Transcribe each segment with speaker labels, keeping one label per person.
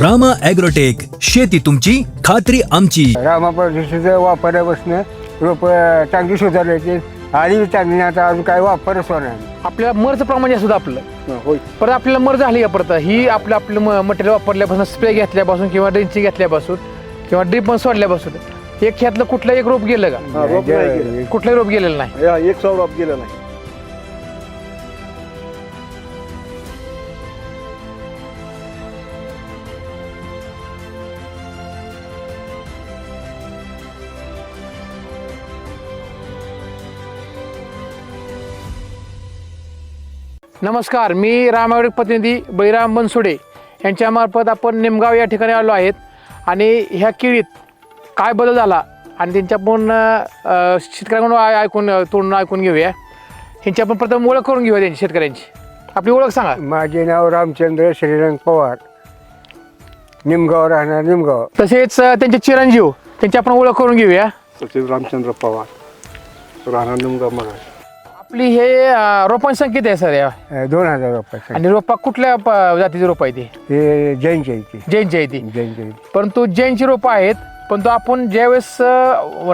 Speaker 1: Rama agrotech शेती तुमची खात्री आमची.
Speaker 2: रामापरदेशीचं वापरापासून रोप चांगली सुधारायची आणि चांगली आता अजून काय वापरच होणार नाही.
Speaker 3: आपल्याला मरचं प्रमाण जास्त होतं आपलं.
Speaker 2: होय.
Speaker 3: परत आपल्याला मर झाली का परत? ही आपलं आपलं मटेरियल वापरल्यापासून स्प्रे घेतल्यापासून किंवा ड्रिंचिंग घेतल्यापासून किंवा ड्रिप पण सोडल्यापासून एक ह्यातलं कुठलं एक रोप गेलं का?
Speaker 4: हा, रोप नाही गेलं.
Speaker 3: कुठलंही रोप गेलेलं नाही.
Speaker 4: या एक सौ रोप गेलं नाही.
Speaker 3: नमस्कार मी रामायण प्रतिनिधी बळीराम बनसोडे. यांच्यामार्फत आपण निमगाव या ठिकाणी आलो आहेत. आणि ह्या केळीत काय बदल झाला? आणि त्यांच्या आपण अ, शेतकऱ्यांकडून ऐकून तोंडून ऐकून घेऊया. ह्यांची आपण प्रथम ओळख करून घेऊया त्यांची शेतकऱ्यांची. आपली ओळख सांगा.
Speaker 2: माझे नाव रामचंद्र श्रीरंग पवार. निमगाव राहणार निमगाव.
Speaker 3: तसेच त्यांचे चिरंजीव त्यांची आपण ओळख करून घेऊया.
Speaker 4: रामचंद्र पवार. राहणार निमगाव मगा
Speaker 3: आपली हे अ, रोपांची संख्या आहे सर या.
Speaker 2: अं, दोन हजार रुपये
Speaker 3: आणि रोपा कुठल्या प- जातीची रोप आहे ती
Speaker 2: ते जैनच्या इथे
Speaker 3: जैनची आहे ती
Speaker 2: इथे
Speaker 3: परंतु जैनची रोपं आहेत परंतु आपण ज्यावेळेस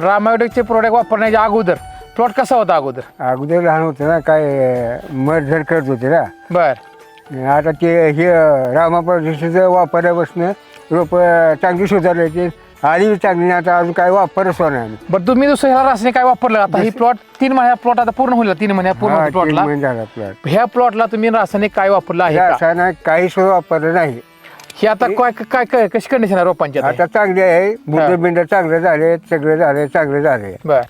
Speaker 3: रामायोटेकचे प्रोडक्ट वापरण्याच्या अगोदर प्लॉट कसा होता अगोदर?
Speaker 2: अगोदर लहान होतं ना काय मरझर करत होते ना.
Speaker 3: बर.
Speaker 2: आता ते हे रामापरदेशीचं वापरापासून रोप चांगली सुधारायची आणि चांगली आता अजून काय वापरच होणार नाही.
Speaker 3: बरं तुम्ही दुसरं ह्याला रासायनिक काय वापरलं आता ही प्लॉट तीन महिन्या प्लॉट आता पूर्ण होईल तीन महिन्या पूर्ण
Speaker 2: हा,
Speaker 3: होईल
Speaker 2: तीन
Speaker 3: प्लॉटला
Speaker 2: महिने झाला plot.
Speaker 3: ह्या प्लॉटला तुम्ही रासायनिक काय वापरलं आहे का?
Speaker 2: रासायनिक काही सुद्धा वापरलं नाही
Speaker 3: ही आता काय काय काय कशी कंडिशन आहे रोपांची आता?
Speaker 2: आता चांगले आहे बुंड बिंड चांगले झाले सगळे झाले चांगले झाले
Speaker 3: बर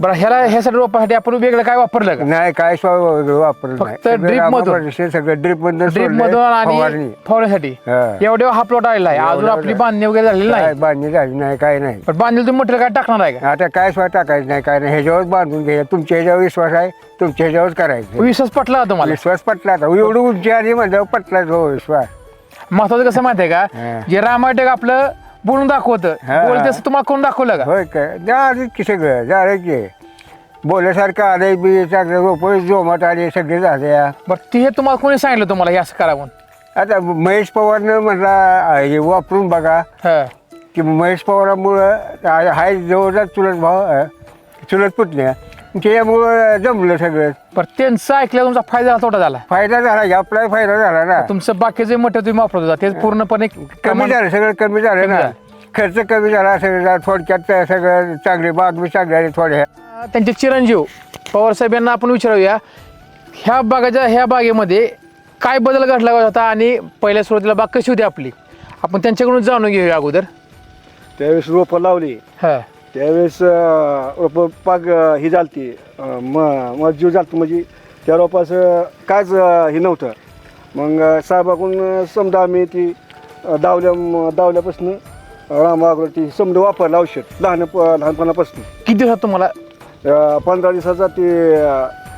Speaker 3: बरं ह्याला ह्यासाठी रोपासाठी आपण वेगळं काय वापरलं का?
Speaker 2: नाही काय स्व वापरलं नाही.
Speaker 3: फक्त
Speaker 2: सगळं
Speaker 3: drip मधून?
Speaker 2: सगळं ड्रिप मधून
Speaker 3: ड्रीप
Speaker 2: सोडलंय,
Speaker 3: मधून आणि
Speaker 2: फवारणी.
Speaker 3: फवारण्यासाठी
Speaker 2: हा.
Speaker 3: एवढे हा प्लॉट आलेला आहे. अजून
Speaker 2: एवढं
Speaker 3: आपली. बांधणी वगैरे झालेली
Speaker 2: काय
Speaker 3: नाही.
Speaker 2: बांधणी झाली नाही काय नाही.
Speaker 3: पण बांधलेलं तुम्ही मटेरियल काय टाकणार आहे का?
Speaker 2: आता काय स्व टाकायचं नाही काय नाही. ह्याच्यावर बांधून घ्यायचं. तुमच्या ह्याच्यावर विश्वास आहे तुमच्या ह्याच्यावर करायचं.
Speaker 3: विश्वास पटला का तुम्हाला?
Speaker 2: विश्वास पटला आता एवढं उंची आली म्हणजे पटलाच हो विश्वास.
Speaker 3: महत्वाचं कसं माहितीये का?
Speaker 2: हा.
Speaker 3: जे रामायटेक आपलं बोलून दाखवतं.
Speaker 2: हा.
Speaker 3: बोलते तुम्हाला करून दाखवलं का?
Speaker 2: होय काय? झालं की सगळं झालं की. बोलल्यासारखं आलंय बी चांगलं रोप जोमात आले सगळे झाले
Speaker 3: बरं ते हे तुम्हाला कोणी सांगितलं तुम्हाला हे असं करा म्हणून?
Speaker 2: आता महेश पवारनं म्हटला हे वापरून बघा.
Speaker 3: हा.
Speaker 2: की महेश पवारामुळं आ- हाय जवळचा चुलत भाव अ, चुलत पुतण्या. त्याच्यामुळं जमलं सगळं.
Speaker 3: बरं त्यांचं ऐकलं तुमचा फायदा झाला, तोटा झाला.
Speaker 2: फायदा झाला की आपला फायदा झाला ना.
Speaker 3: तुमचं बाकीचे मोठे तुम्ही वापरत होता ते पूर्णपणे
Speaker 2: कमी झालं सगळं कमी झालं ना. खर्च कमी झाला सगळं. थोडक्यात सगळं चांगले बाग बी चांगले आले थोड्या
Speaker 3: त्यांचे चिरंजीव पवार साहेब यांना आपण विचारूया ह्या बागाच्या ह्या बागेमध्ये काय बदल घडला होता आणि पहिल्या सुरुवातीला बाग कशी होती आपली? आपण त्यांच्याकडून जाणून घेऊया अगोदर.
Speaker 4: त्यावेळेस रोपं लावली.
Speaker 3: हा.
Speaker 4: त्यावेळेस रोपं पाग ही झालती. म मजूर झालतं म्हणजे त्या रोपाचं कायच हे नव्हतं. मग साहेबाकडून समजा आम्ही ती दावल्या दावल्यापासून रामागड ती समजा वापरलं औषध लहान लहानपणापासून.
Speaker 3: किती दिवसात तुम्हाला?
Speaker 4: पंधरा दिवसाचा ते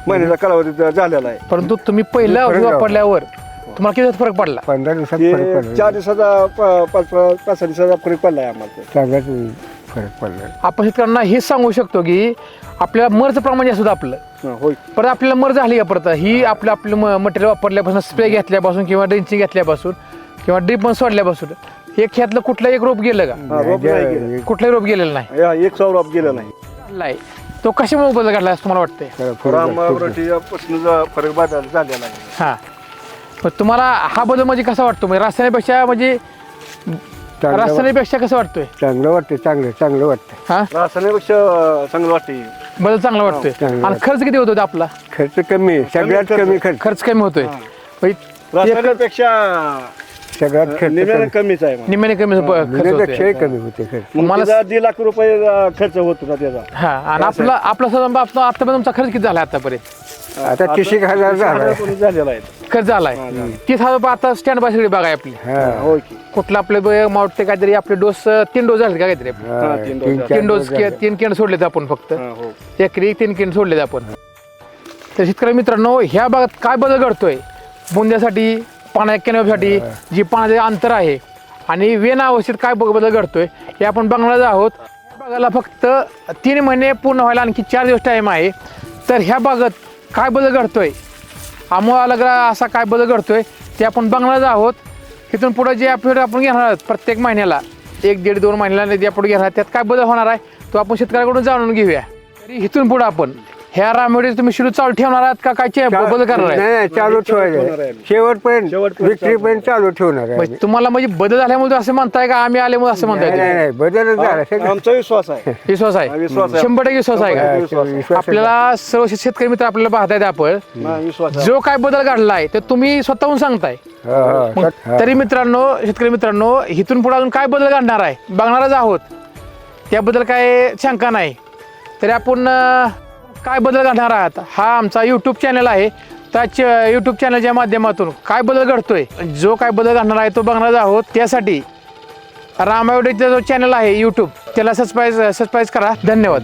Speaker 4: महिन्याचा कालावधी झालेला आहे.
Speaker 3: परंतु तुम्ही पहिलं
Speaker 2: फरक
Speaker 3: औषध
Speaker 2: जावा.
Speaker 3: वापरल्यावर तुम्हाला किती दिवसात फरक पडला?
Speaker 2: पंधरा दिवसात फरक
Speaker 4: ते
Speaker 2: पडला.
Speaker 4: चार दिवसाचा प- पाच पाच सहा दिवसाचा फरक पडला आहे आम्हाला.
Speaker 2: फरक पडला
Speaker 3: आपण शेतकऱ्यांना हेच सांगू शकतो की आपल्याला मरचं प्रमाण जास्त होतं आपलं.
Speaker 4: हं, होय.
Speaker 3: परत आपल्याला मर झाली का परत? ही आपलं आपलं मटेरियल वापरल्यापासून स्प्रे घेतल्यापासून किंवा ड्रिंचिंग घेतल्यापासून किंवा ड्रिप पण सोडल्यापासून एक ह्यातलं कुठलं एक रोप गेलं का?
Speaker 4: हा, रोप नाही गेलं.
Speaker 3: कुठलंही रोप गेलेलं नाही.
Speaker 4: एक सौ रोप गेला नाही.
Speaker 3: तो कशामुळे बदल घडला असं तुम्हाला वाटतंय?
Speaker 4: रामागडीपासून फरक बदल झालेला आहे.
Speaker 3: हा. तुम्हाला हा बदल म्हणजे कसा वाटतो? म्हणजे रासायनिकपेक्षा म्हणजे
Speaker 2: चांगलं
Speaker 3: रासायनिकपेक्षा कसं वाटतोय?
Speaker 2: चांगलं वाटतं चांगलं चांगलं वाटतं
Speaker 3: हा?
Speaker 4: रासायनिकपेक्षा चांगलं वाटते
Speaker 3: बदल चांगला वाटतोय.
Speaker 2: चांगलं
Speaker 3: आणि खर्च किती होतो आपला?
Speaker 2: खर्च कमी आहे. सगळ्यात
Speaker 4: खर्च.
Speaker 2: कमी खर्च.
Speaker 3: खर्च कमी होतोय. म्हणजे एक-
Speaker 4: रासायनिकपेक्षा
Speaker 2: सगळ्यात खर्च
Speaker 4: निम्यानं
Speaker 2: कमी.
Speaker 4: कमीच आहे मग.
Speaker 3: निम्म्याने कमी खर्च होतोय.
Speaker 2: निम्म्यापेक्षाही कमी होते खर्च.
Speaker 4: मग
Speaker 3: मला-
Speaker 4: दीड लाख रुपये अं, खर्च होतो ना त्याचा.
Speaker 3: हा आणि आपला आपला आपला आतापर्यंत तुमचा खर्च किती झाला आतापर्यंत?
Speaker 2: आता तीस एक हजार झाला
Speaker 4: झालेला आहे.
Speaker 3: खर्च झालाय तीस हजार रुपये आता स्टँड बाय सगळी आहे आपली.
Speaker 2: हा
Speaker 3: कुठलं आपलं मावटते काहीतरी आपले डोस तीन डोस झाले का काहीतरी आपले?
Speaker 2: हा,
Speaker 4: तीन
Speaker 2: तीन
Speaker 4: डोस
Speaker 2: चार
Speaker 3: तीन डोस
Speaker 2: झाले.
Speaker 3: तीन किंड सोडलेत आपण फक्त.
Speaker 4: हा, हो.
Speaker 3: एकरी तीन किंड सोडलेत आपण. तर शेतकरी मित्रांनो ह्या भागात काय बदल घडतोय? बुंद्यासाठी पाण्या केण्यासाठी जी पाण्याचे अंतर आहे आणि वेना अवस्थेत काय ब- बदल घडतोय हे आपण बघणार आहोत. ह्या भागाला फक्त तीन महिने पूर्ण व्हायला आणखी चार दिवस टाईम आहे. तर ह्या भागात काय बदल घडतोय? आम्हाला असा काय बदल घडतोय ते आपण बघणारच आहोत. इथून पुढे जे अपडेट आपण घेणार आहोत प्रत्येक महिन्याला एक दीड दोन महिन्याला जे आपण घेणार त्यात काय बदल होणार आहे तो आपण शेतकऱ्याकडून जाणून घेऊया. तरी इथून पुढे आपण ह्या रामेडे तुम्ही शेड्यूल चालू ठेवणार आहात का? काय चे- बदल करणार आहे?
Speaker 2: नाही नाही चालू ठेवायचं. शेवटपर्यंत
Speaker 4: शेवटपर्यंत
Speaker 2: विक्रीपर्यंत चालू ठेवणार आहे.
Speaker 3: म्हणजे तुम्हाला म्हणजे बदल झाल्यामुळे असं म्हणताय का? आम्ही आल्यामुळे असं म्हणताय
Speaker 2: नाही नाही
Speaker 3: तुम्ही?
Speaker 2: नाही बदलच झाला सगळं.
Speaker 4: आमचा विश्वास आहे.
Speaker 3: विश्वास आहे.
Speaker 4: विश्वास आहे.
Speaker 3: शंभर टक्के विश्वास आहे का?
Speaker 2: विश्वास आहे.
Speaker 3: आपल्याला सर्व शेतकरी मित्र आपल्याला पाहतायत आपण.
Speaker 4: नाही, विश्वास आहे.
Speaker 3: जो काय बदल घडलाय ते तुम्ही स्वतःहून सांगताय.
Speaker 2: हा, हा.
Speaker 3: मग तरी मित्रांनो शेतकरी मित्रांनो इथून पुढे अजून काय बदल घडणार आहे? बघणारच आहोत. त्याबद्दल काय शंका नाही. तरी आपण अं, काय बदल घडणार आहात हा आमचा यूट्यूब चॅनल आहे. त्या यूट्यूब चॅनलच्या माध्यमातून काय बदल घडतोय? जो काय बदल घडणार आहे तो बघणार आहोत. त्यासाठी रामायोडीचा जो चॅनल आहे यूट्यूब त्याला सबस्क्राईब सबस्क्राईब करा. धन्यवाद.